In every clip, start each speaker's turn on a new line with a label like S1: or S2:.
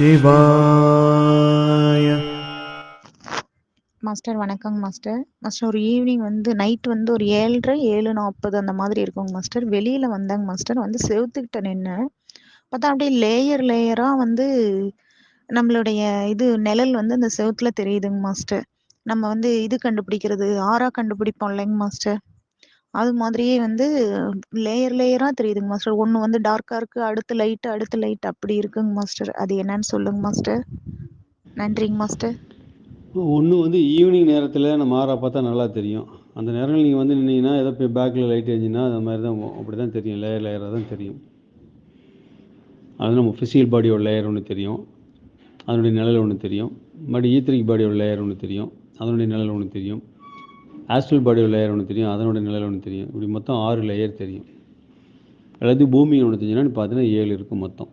S1: சிவாய
S2: மாஸ்டர் வணக்கங்க master master ஒரு ஈவினிங் வந்து நைட் வந்து ஒரு ஏழரை ஏழு நாற்பது அந்த மாதிரி இருக்குங்க மாஸ்டர் வெளியில வந்தாங்க மாஸ்டர் வந்து செவத்துக்கிட்ட நின்று பார்த்தா அப்படியே லேயர் லேயரா வந்து நம்மளுடைய இது நிழல் வந்து அந்த செவத்துல தெரியுதுங்க மாஸ்டர் நம்ம வந்து இது கண்டுபிடிக்கிறது ஆறா கண்டுபிடிப்போம் இல்லைங்க மாஸ்டர் அது மாதிரியே வந்து லேயர் லேயராக தெரியுதுங்க மாஸ்டர் ஒன்று வந்து டார்க்காக இருக்குது அடுத்து லைட்டு அடுத்து லைட் அப்படி இருக்குங்க மாஸ்டர் அது என்னன்னு சொல்லுங்க மாஸ்டர் நன்றிங்க மாஸ்டர்
S3: ஒன்று வந்து ஈவினிங் நேரத்தில் நம்ம மாறா பார்த்தா நல்லா தெரியும் அந்த நேரங்கள் நீங்கள் வந்து நின்னீங்கன்னா ஏதோ போய் பேக்கில் லைட் எரிஞ்சுன்னா அந்த மாதிரி தான் அப்படி தான் தெரியும் லேயர் லேயராக தான் தெரியும் அது நம்ம ஃபிசிக்கல் பாடியோட லேயர் ஒன்று தெரியும் அதனுடைய நிழல் ஒன்று தெரியும் மறுபடியும் ஈத்திரிக் பாடியோட லேயர் ஒன்று தெரியும் அதனுடைய நிழல் ஒன்று தெரியும் ஆஸ்ட்ரல் பாடியோட லேயர் ஒன்று தெரியும் அதனோட நிலையில் ஒன்று தெரியும் இப்படி மொத்தம் ஆறு லேயர் தெரியும் அல்லது பூமி ஒன்று தெரிஞ்சுன்னா பார்த்தீங்கன்னா ஏழு இருக்கும் மொத்தம்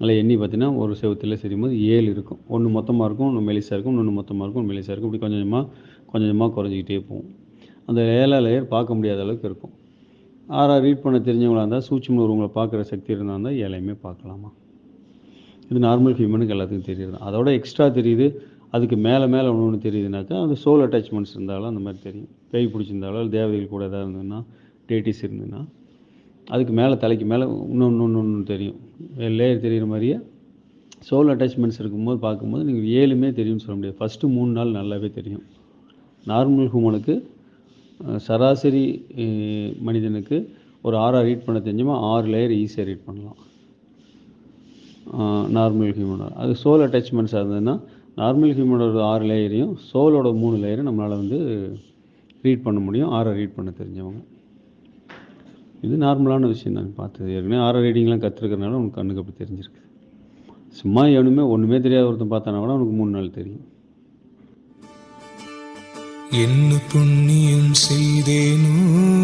S3: அதில் எண்ணி பார்த்தீங்கன்னா ஒரு செவத்தில் செய்யும் போது ஏழு இருக்கும் ஒன்று மொத்தமாக இருக்கும் ஒன்று மெலிசாக இருக்கும் இன்னொன்று மொத்தமாக இருக்கும் மெலிசாக இருக்கும் இப்படி கொஞ்சமாக கொஞ்சம் கொஞ்சமாக குறைஞ்சிக்கிட்டே போகும் அந்த ஏழா லேயர் பார்க்க முடியாத அளவுக்கு இருக்கும் ஆறாக ரீட் பண்ண தெரிஞ்சவங்களாக இருந்தால் சூட்சம் உங்களை பார்க்குற சக்தி இருந்தால் இருந்தால் ஏழையுமே பார்க்கலாமா இது நார்மல் ஹியூமனுக்கு எல்லாத்துக்கும் தெரியுது அதோட எக்ஸ்ட்ரா தெரியுது அதுக்கு மேலே மேலே ஒன்று ஒன்று தெரியுதுனாக்கா அந்த சோல் அட்டாச்மெண்ட்ஸ் இருந்தாலும் அந்த மாதிரி தெரியும் கை பிடிச்சிருந்தாலோ தேவதைகள் கூட எதாவது இருந்ததுன்னா டேட்டிஸ் இருந்ததுன்னா அதுக்கு மேலே தலைக்கு மேலே இன்னொன்று ஒன்று ஒன்று தெரியும் லேயர் தெரிகிற மாதிரியே சோல் அட்டாச்மெண்ட்ஸ் இருக்கும்போது பார்க்கும்போது நீங்கள் ஏழுமே தெரியும்னு சொல்ல முடியாது ஃபஸ்ட்டு மூணு நாள் நல்லாவே தெரியும் நார்மல் ஹூமனுக்கு சராசரி மனிதனுக்கு ஒரு ஆறாக ரீட் பண்ண தெரிஞ்சுமா ஆறு லேயர் ஈஸியாக ரீட் பண்ணலாம் நார்மல் ஹியூமனோட அது சோல் அட்டாச்மெண்ட்ஸ் இருந்ததுன்னா நார்மல் ஹியூமனோட ஆறு லேயரையும் சோலோட மூணு லேயரும் நம்மளால் வந்து ரீட் பண்ண முடியும் ஆரை ரீட் பண்ண தெரிஞ்சவங்க இது நார்மலான விஷயம் நான் பார்த்தது ஏற்கனவே ஆரை ரீடிங்லாம் கற்றுருக்கறனால உனக்கு கண்ணுக்கு அப்படி தெரிஞ்சிருக்கு சும்மா எவனுமே ஒன்றுமே தெரியாத ஒருத்தன் பார்த்தானா கூட உனக்கு மூணு நாள் தெரியும் என்ன புண்ணியம் செய்தேனோ